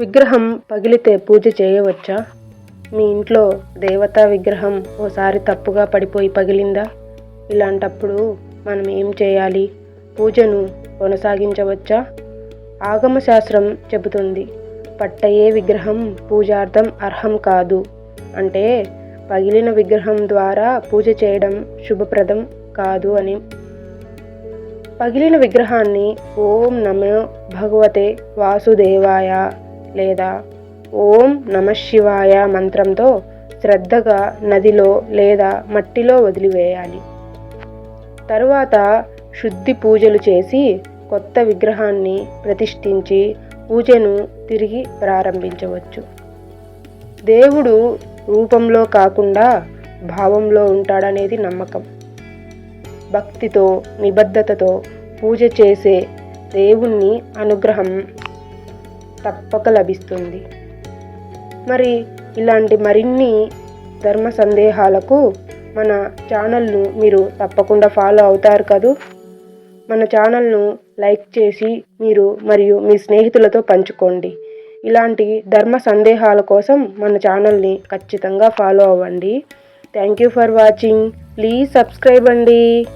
విగ్రహం పగిలితే పూజ చేయవచ్చా? మీ ఇంట్లో దేవతా విగ్రహం ఓసారి తప్పుగా పడిపోయి పగిలిందా? ఇలాంటప్పుడు మనం ఏం చేయాలి? పూజను కొనసాగించవచ్చా? ఆగమశాస్త్రం చెబుతుంది పట్టయే విగ్రహం పూజార్థం అర్హం కాదు అంటే పగిలిన విగ్రహం ద్వారా పూజ చేయడం శుభప్రదం కాదు అని. పగిలిన విగ్రహాన్ని ఓం నమో భగవతే వాసుదేవాయ లేదా ఓం నమ శివాయ మంత్రంతో శ్రద్ధగా నదిలో లేదా మట్టిలో వదిలివేయాలి. తరువాత శుద్ధి పూజలు చేసి కొత్త విగ్రహాన్ని ప్రతిష్ఠించి పూజను తిరిగి ప్రారంభించవచ్చు. దేవుడు రూపంలో కాకుండా భావంలో ఉంటాడనేది నమ్మకం. భక్తితో నిబద్ధతతో పూజ చేసే దేవుణ్ణి అనుగ్రహం తప్పక లభిస్తుంది. మరి ఇలాంటి మరిన్ని ధర్మ సందేహాలకు మన ఛానల్ను మీరు తప్పకుండా ఫాలో అవుతారు కదూ? మన ఛానల్ను లైక్ చేసి మీరు మరియు మీ స్నేహితులతో పంచుకోండి. ఇలాంటి ధర్మ సందేహాల కోసం మన ఛానల్ని ఖచ్చితంగా ఫాలో అవ్వండి. Thank you for watching. Please subscribe అండి.